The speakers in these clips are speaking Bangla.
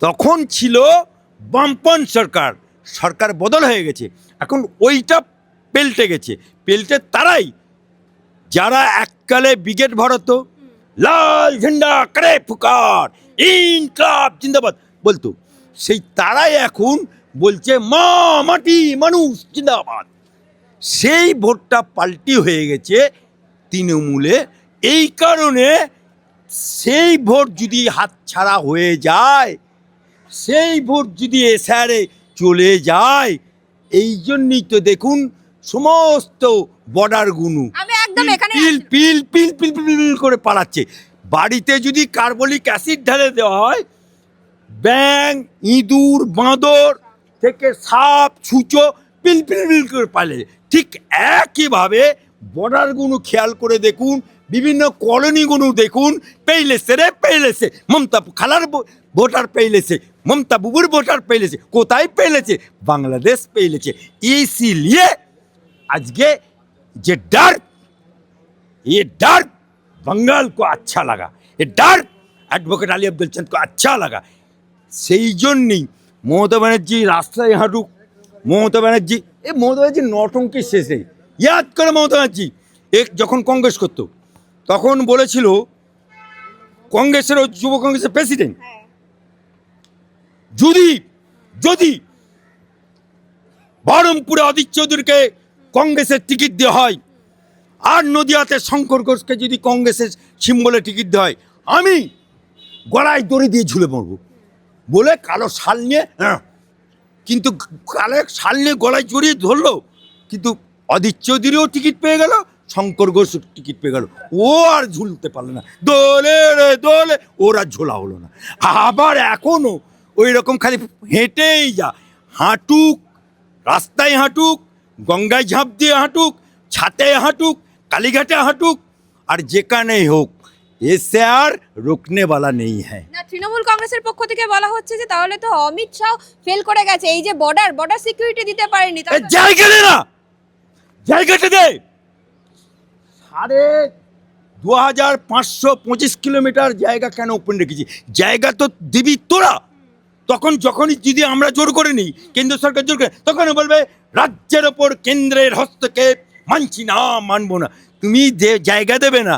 তখন ছিল বামপন সরকার। সরকার বদল হয়ে গেছে। এখন ওইটা পেল্টে গেছে। পেল্টে তারাই যারা এককালে ব্রিগেড ভরতো, লাল ঝান্ডা কারে ফুকার, ইনকলাব জিন্দাবাদ বলতো। সেই তারাই এখন বলছে, মা মাটি মানুষ জিন্দাবাদ। সেই ভোটটা পাল্টি হয়ে গেছে তৃণমূলে। এই কারণে সেই ভোট যদি হাতছাড়া হয়ে যায় সেই ভোট যদি এসআরে চলে যায় এই জন্যই তো দেখুন সমস্ত বর্ডার গুনু। পিল পিল পিল পিল পিল করে পালাচ্ছে। বাড়িতে যদি কার্বলিক অ্যাসিড ঢেলে দেওয়া হয় ব্যাং ইঁদুর বাঁদর থেকে সাপ ছুঁচো পিল পিল পিল করে পালে ঠিক একইভাবে বর্ডারগুলো খেয়াল করে দেখুন বিভিন্ন কলোনিগুলো দেখুন পেইলেছে রে পেইলেছে মমতা খালার ভো- ভোটার পেইলেছে মমতা বুবুর ভোটার পেইলেছে কোথায় পেইলেছে বাংলাদেশ পেইলেছে ইসিলিয়ে আজকে যে ডর ये डर बंगाल को अच्छा लगा ये डर एडवोकेट আলী আব্দুল চাঁদ को अच्छा लगा সেই জন্যই মমতা ব্যানার্জি রাস্তায় হাঁটুক মমতা ব্যানার্জি এ মমতা ব্যানার্জি নটঙ্কি শেষ নেই ইয়াদ করে মমতা ব্যানার্জি এক যখন কংগ্রেস করতো তখন বলেছিল কংগ্রেসের যুব কংগ্রেসের প্রেসিডেন্ট। যদি যদি বহরমপুরে অদিত চৌধুরীকে কংগ্রেসের টিকিট দেওয়া হয় আর নদিয়াতে শঙ্কর ঘোষকে যদি কংগ্রেসের সিম্বলে টিকিট দেওয়া হয় আমি গলায় দড়ি দিয়ে ঝুলে পড়ব। বলে কালো শাল নিয়ে হ্যাঁ, কিন্তু কালো শাল নিয়ে গলায় জড়িয়ে ধরলো কিন্তু অদিত চৌধুরীও টিকিট পেয়ে গেল শঙ্কর ঘোষ টিকিট পেয়ে গেল। ও আর ঝুলতে পারল না। দোলে রে দোলে। ওর আর ঝোলা হলো না। আবার এখনও ওই রকম খালি হেঁটেই যা। হাঁটুক রাস্তায় হাঁটুক গঙ্গায় ঝাঁপ দিয়ে হাঁটুক ছাতে হাঁটুক কালীঘাটে হাঁটুক আর যেখানেই হোক এসে আর রুকনেওয়ালা নেই হ্যাঁ। না তৃণমূল কংগ্রেসের পক্ষ থেকে বলা হচ্ছে যে তাহলে তো অমিত শাহ ফেল করে গেছে। এই যে বর্ডার বর্ডার সিকিউরিটি দিতে পারেনি জায়গা দে না! জায়গাটা দে! সাড়ে দু হাজার পাঁচশো পঁচিশ কিলোমিটার জায়গা কেন ওপেন রেখেছি? জায়গা তো দিবি তোরা। তখন যখনই যদি আমরা জোর করে নিই, কেন্দ্র সরকার জোর করে তখন বলবে, রাজ্যের ওপর কেন্দ্রের হস্তক্ষেপ মানছি না, মানবো না। তুমি যে জায়গা দেবে না।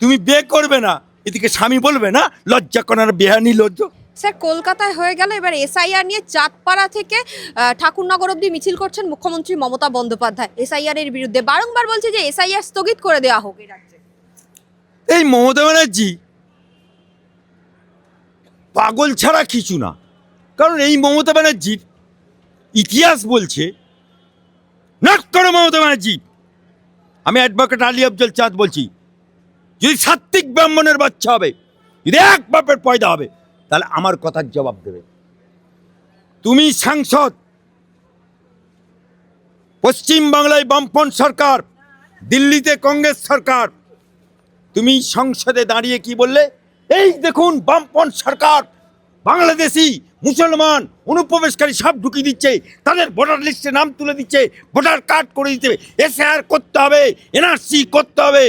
তুমি বে করবে না। এদিকে স্বামী বলবে না, লজ্জা করার বেহানি, লজ্জা স্যার, কলকাতায় হয়ে গেল। এবার এসআইআর নিয়ে চাঁদপাড়া থেকে ঠাকুরনগর অব্দি মিছিল করছেন মুখ্যমন্ত্রী মমতা বন্দ্যোপাধ্যায়। এসআইআর এর বিরুদ্ধে বারংবার বলছে যে এসআইআর স্থগিত করে দেওয়া হোক এই মমতা ব্যানার্জি পাগল ছাড়া কিছু না। কারণ এই মমতা ব্যানার্জির ইতিহাস বলছে নাট করো মমতা ব্যানার্জি। আমি অ্যাডভোকেট আলী আফজল চাঁদ বলছি, যদি সাত্বিক ব্রাহ্মণের বাচ্চা হবে, যদি এক বাপের পয়দা হবে তাহলে আমার কথার জবাব দেবে। তুমি সাংসদ। পশ্চিম বাংলায় বামপন সরকার, দিল্লিতে কংগ্রেস সরকার। তুমি সংসদে দাঁড়িয়ে কি বললে? এই দেখুন বামপন সরকার, বাংলাদেশি, মুসলমান, অনুপ্রবেশকারী সব ঢুকিয়ে দিচ্ছে। তাদের ভোটার লিস্টে নাম তুলে দিচ্ছে, ভোটার কার্ড করে দিতে এসআর করতে হবে, এনআরসি করতে হবে।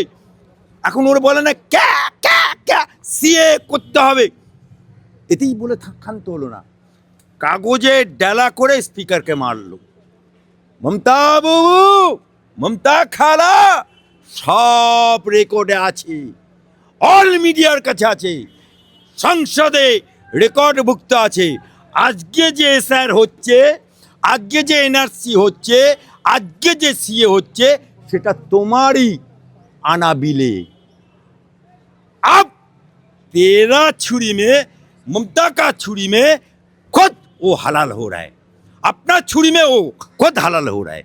এখন ওরা বলে না, ক্যা ক্যা ক্যা, সিএ করতে হবে। এতেই বলে ক্ষান্ত হলো না। কাগজে ডেলা করে স্পিকারকে মারল। মমতা বাবু, মমতা খালা, সব রেকর্ডে আছে। অল মিডিয়ার কাছে আছে। সংসদে রেকর্ড ভুক্ত আছে। আজকে যে এসআর হচ্ছে, আজকে যে এনআরসি হচ্ছে, আজকে যে সিএ হচ্ছে, সেটা তোমারই আনাবিলে। আপ, তেরা ছুরি মে ममता का छुरी में खुद वो हलाल हो रहा है। अपना छुरी में वो खुद हलाल हो रहा है।